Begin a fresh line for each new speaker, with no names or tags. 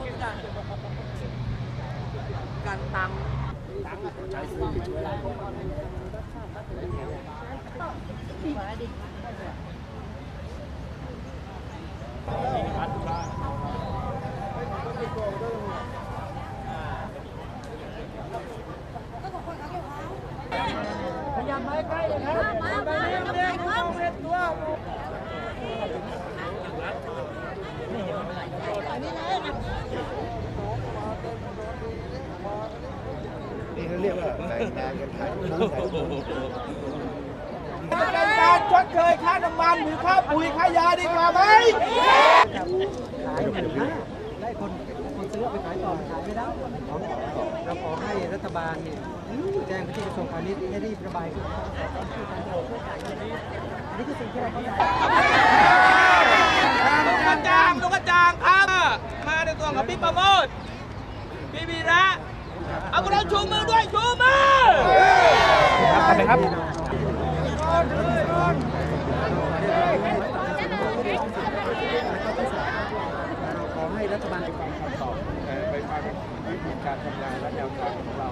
คุณกันกันตังพยายามมาใกล้เลยครับมามาเรียกครับเสร็จตัว
นี่ เขาเรียกว่าแต่งงานกันถ่ายรูปถ่ายรูป
เป็นการชดเชยค่าน้ำมันหรือค่าปุ๋ยค่ายาดีกว่าไหม
ขายหนึ่งห้าได้คนคนซื้อไปขายต่อขายไม่ได้เราขอให้รัฐบาลเนี่ยแจ้งไปที่กระทรวงพาณิชย์ให้รีบระบายนอันนี้คือสิ่งที่เราต้องการ
ลูกกระจางลูกกระจางครับมาในตัวของพี่ประโมทพี่วีระเอาพวกเรา ชูมือด้วยชูมือครับทำไมครับ
เราขอให้รัฐบาลติดตามคำตอบ
ไปฟังวิธีการทำงานและแนวทางของเรา